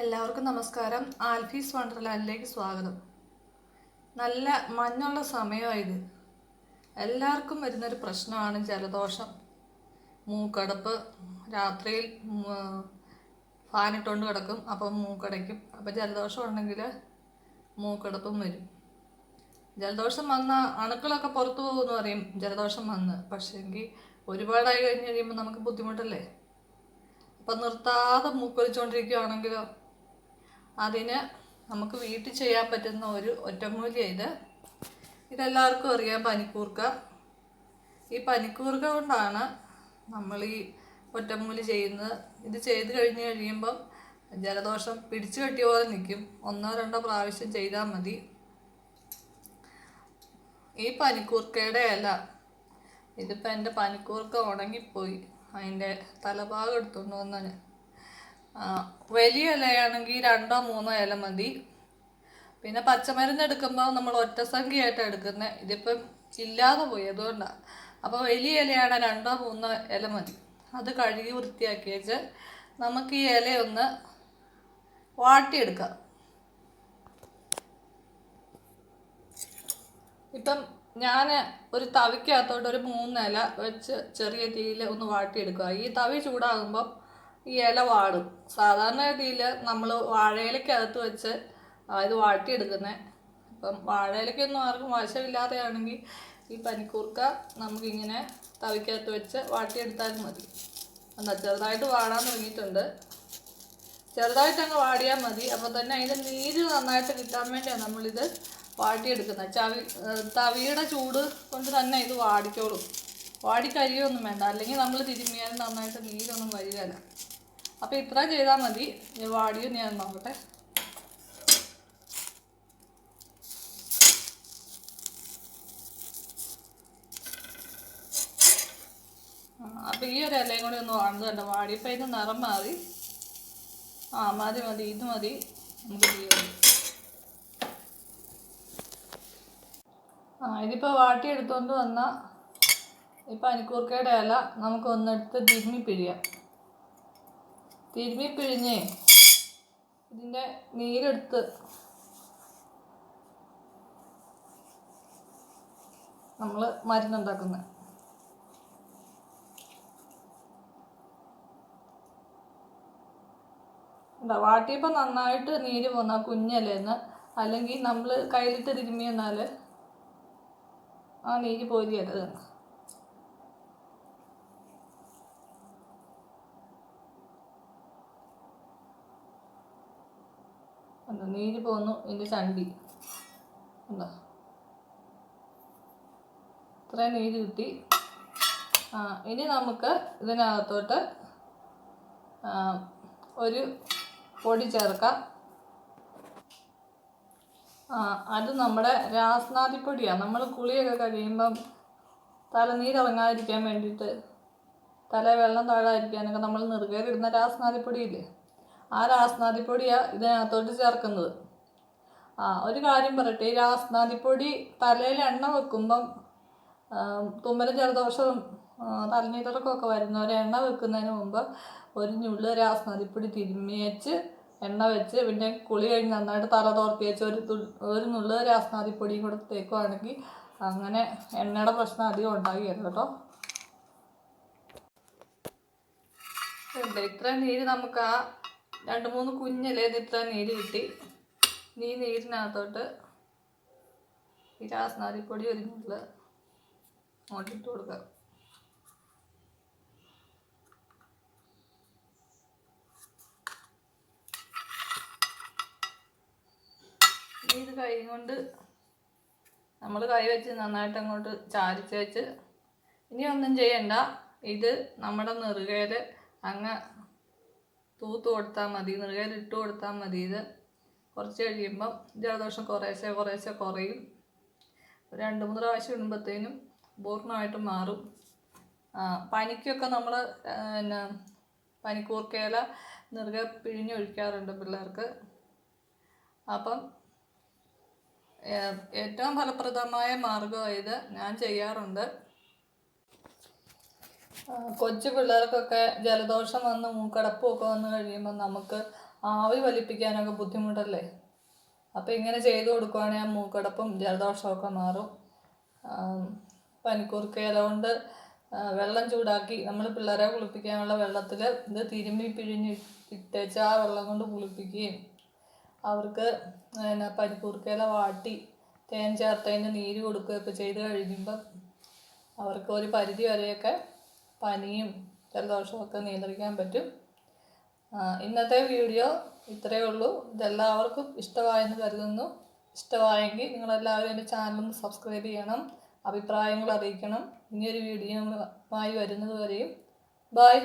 എല്ലാവർക്കും നമസ്കാരം. ആൽഫീസ് വണ്ടർലാൻഡിലേക്ക് സ്വാഗതം. നല്ല മഞ്ഞുള്ള സമയമായത്. എല്ലാവർക്കും വരുന്നൊരു പ്രശ്നമാണ് ജലദോഷം. മൂക്കടപ്പ്. രാത്രിയിൽ ഫാനിട്ടുകൊണ്ട് കിടക്കും അപ്പം മൂക്കടയ്ക്കും. അപ്പം ജലദോഷം ഉണ്ടെങ്കിൽ മൂക്കടപ്പും വരും. ജലദോഷം വന്ന അണുക്കളൊക്കെ പുറത്തു പോകുമെന്ന് പറയും ജലദോഷം വന്ന്. പക്ഷേങ്കിൽ ഒരുപാടായി കഴിഞ്ഞ് കഴിയുമ്പോൾ നമുക്ക് ബുദ്ധിമുട്ടല്ലേ? അപ്പം നിർത്താതെ മൂക്കൊലിച്ചുകൊണ്ടിരിക്കുകയാണെങ്കിലോ അതിന് നമുക്ക് വീട്ടിൽ ചെയ്യാൻ പറ്റുന്ന ഒരു ഒറ്റമൂലി ഇത്. ഇതെല്ലാവർക്കും അറിയാം പനിക്കൂർക്ക. ഈ പനിക്കൂർക്ക കൊണ്ടാണ് നമ്മൾ ഈ ഒറ്റമൂലി ചെയ്യുന്നത്. ഇത് ചെയ്ത് കഴിഞ്ഞ് കഴിയുമ്പം ജലദോഷം പിടിച്ചു കെട്ടിയ പോലെ നിൽക്കും ഒന്നോ രണ്ടോ പ്രാവശ്യം ചെയ്താൽ മതി. ഈ പനിക്കൂർക്കയുടെ ഇല ഇതിപ്പോൾ എന്റെ പനിക്കൂർക്ക ഉണങ്ങിപ്പോയി. അതിന്റെ തലഭാഗം എടുത്തുകൊണ്ട് വന്നാണ് വലിയ ഇലയാണെങ്കിൽ രണ്ടോ മൂന്നോ ഇല മതി. പിന്നെ പച്ചമരുന്ന് എടുക്കുമ്പോൾ നമ്മൾ ഒറ്റ സംഖ്യയായിട്ട് എടുക്കുന്നത് ഇതിപ്പം ഇല്ലാതെ പോയി അതുകൊണ്ടാണ് അപ്പോൾ വലിയ ഇലയാണ് രണ്ടോ മൂന്നോ ഇല മതി. അത് കഴുകി വൃത്തിയാക്കി വെച്ച് നമുക്ക് ഈ ഇലയൊന്ന് വാട്ടിയെടുക്കാം. ഇപ്പം ഞാൻ ഒരു തവിക്കകത്തോട്ട് ഒരു മൂന്നില വെച്ച് ചെറിയ തീയിൽ ഒന്ന് വാട്ടിയെടുക്കുക. ഈ തവി ചൂടാകുമ്പം ഈ ഇല വാടും. സാധാരണ രീതിയിൽ നമ്മൾ വാഴയിലക്കകത്ത് വെച്ച് ഇത് വാട്ടിയെടുക്കുന്നത് ഇപ്പം വാഴയിലക്കൊന്നും ആർക്കും വശമില്ലാതെയാണെങ്കിൽ ഈ പനിക്കൂർക്ക നമുക്കിങ്ങനെ തവിക്കകത്ത് വെച്ച് വാട്ടിയെടുത്താലും മതി. എന്താ ചെറുതായിട്ട് വാടാൻ തുടങ്ങിയിട്ടുണ്ട്. ചെറുതായിട്ട് അങ്ങ് വാടിയാൽ മതി. അപ്പോൾ തന്നെ അതിന്റെ നീര് നന്നായിട്ട് കിട്ടാൻ വേണ്ടിയാണ് നമ്മളിത് വാട്ടിയെടുക്കുന്നത്. ചവി തവിയുടെ ചൂട് കൊണ്ട് തന്നെ ഇത് വാടിക്കോളും. വാടിക്കരിയൊന്നും വേണ്ട. അല്ലെങ്കിൽ നമ്മൾ തിരുമ്മിയാൽ നന്നായിട്ട് നീരൊന്നും വരികയില്ല അപ്പോൾ ഇത്ര ചെയ്താൽ മതി. വാടിയോ ഞാൻ നോക്കട്ടെ. അപ്പോൾ ഈ ഒരു ഇലയും കൂടി ഒന്ന് വാണത് കണ്ടോ വാടിയപ്പോൾ ഇതിന് നിറം മാറി. ആ മതി മതി. ഇത് മതി. നമുക്ക് ആ ഇതിപ്പോൾ വാട്ടിയെടുത്തുകൊണ്ട് വന്ന ഈ പനിക്കൂർക്കയുടെ ഇല നമുക്ക് ഒന്നെടുത്ത് തിരുമ്മി പിഴിയാം. തിരുമ്മി പിഴിഞ്ഞേ ഇതിന്റെ നീരെടുത്ത് നമ്മൾ മരുന്നുണ്ടാക്കുന്നത് എന്താ വാട്ടിയപ്പോൾ നന്നായിട്ട് നീര് പോന്ന കുഞ്ഞല്ലേന്ന് അല്ലെങ്കിൽ നമ്മൾ കയ്യിലിട്ട് തിരുമ്മി എന്നാൽ ആ നീര് പോരിയരുത് എന്താ നീര് പോന്നു ഇതിന്റെ ചണ്ടി. എന്താ? ഇത്രയും നീര് കിട്ടി. ആ ഇനി നമുക്ക് ഇതിനകത്തോട്ട് ഒരു പൊടി ചേർക്കാം. ആ അത് നമ്മുടെ രാസ്നാദിപ്പൊടിയാണ് നമ്മൾ കുളിയൊക്കെ കഴിയുമ്പം തലനീരിറങ്ങാതിരിക്കാൻ വേണ്ടിയിട്ട് തല വെള്ളം താഴാതിരിക്കാനൊക്കെ നമ്മൾ ഇടുന്ന രാസ്നാദിപ്പൊടിയില്ലേ ആ രാസ്നാദിപ്പൊടിയാണ് ഇതിനകത്തോട്ട് ചേർക്കുന്നത്? ആ ഒരു കാര്യം പറയട്ടെ. ഈ രാസ്നാദിപ്പൊടി തലയിൽ എണ്ണ വെക്കുമ്പം തുമ്മലും ജലദോഷവും തലനീരിറക്കമൊക്കെ വരുന്നവർ എണ്ണ വെക്കുന്നതിന് മുമ്പ് ഒരു ഞുള്ള് രാസ്നാദിപ്പൊടി തിരുമ്മി വെച്ച് എണ്ണ വെച്ച് പിന്നെ കുളി കഴിഞ്ഞ് നന്നായിട്ട് തല തോർത്തി വെച്ച് ഒരു ഒരു നുള്ളു രാസ്നാദിപ്പൊടിയും കൂടെ തേക്കുവാണെങ്കിൽ അങ്ങനെ എണ്ണയുടെ പ്രശ്നം അധികം ഉണ്ടാകുകയല്ല കേട്ടോ. ഇത്ര നീര് നമുക്ക് ആ രണ്ട് മൂന്ന് കുഞ്ഞിലേ ഇത്രയും നീര് കിട്ടി. നീ നീരിനകത്തോട്ട് ഈ രാസനാരിപ്പൊടി ഒരു നുള്ള് കൊടുക്കുക കൊടുക്കാം. ഇനി ഇത് കൈ കൊണ്ട് നമ്മൾ കൈ വെച്ച് നന്നായിട്ട് അങ്ങോട്ട് ചാരിച്ച് വെച്ച് ഇനി ഒന്നും ചെയ്യണ്ട. ഇത് നമ്മുടെ നെറുകയിൽ അങ്ങ് തൂത്ത് കൊടുത്താൽ മതി നെറുകയിൽ ഇട്ട് കൊടുത്താൽ മതി. ഇത് കുറച്ച് കഴിയുമ്പം ജലദോഷം കുറേശ്ശെ കുറേശ്ശെ കുറയും. രണ്ട് മൂന്ന് പ്രാവശ്യം ഇടുമ്പോഴത്തേനും പൂർണമായിട്ടും മാറും. പനിക്കൊക്കെ നമ്മൾ പിന്നെ പനിക്കൂർക്കയില നെറുകെ പിഴിഞ്ഞൊഴിക്കാറുണ്ട് പിള്ളേർക്ക്. അപ്പം ഏറ്റവും ഫലപ്രദമായ മാർഗം ഇത് ഞാൻ ചെയ്യാറുണ്ട്. കൊച്ചു പിള്ളേർക്കൊക്കെ ജലദോഷം വന്ന് മൂക്കടപ്പും ഒക്കെ വന്നു കഴിയുമ്പോൾ നമുക്ക് ആവി വലിപ്പിക്കാനൊക്കെ ബുദ്ധിമുട്ടല്ലേ? അപ്പോൾ ഇങ്ങനെ ചെയ്തു കൊടുക്കുവാണെങ്കിൽ ആ മൂക്കടപ്പും ജലദോഷമൊക്കെ മാറും. പനിക്കൂർക്കയില കൊണ്ട് വെള്ളം ചൂടാക്കി നമ്മൾ പിള്ളേരെ കുളിപ്പിക്കാനുള്ള വെള്ളത്തിൽ ഇത് തിരുമ്മി പിഴിഞ്ഞ് ഇട്ടേച്ച് ആ വെള്ളം കൊണ്ട് കുളിപ്പിക്കുകയും അവർക്ക് പിന്നെ പനിക്കൂർക്കയില വാട്ടി തേൻ ചേർത്തതിന്റെ നീര് കൊടുക്കുകയൊക്കെ ചെയ്ത് കഴിയുമ്പം അവർക്ക് ഒരു പരിധി വരെയൊക്കെ പനിയും ജലദോഷമൊക്കെ നിയന്ത്രിക്കാൻ പറ്റും. ഇന്നത്തെ വീഡിയോ ഇത്രയേ ഉള്ളൂ. ഇതെല്ലാവർക്കും ഇഷ്ടമായെന്ന് കരുതുന്നു. ഇഷ്ടമായെങ്കിൽ നിങ്ങളെല്ലാവരും എന്റെ ചാനലൊന്ന് സബ്സ്ക്രൈബ് ചെയ്യണം. അഭിപ്രായങ്ങൾ അറിയിക്കണം. ഇനിയൊരു വീഡിയോയുമായി വരുന്നത് വരെയും. ബൈ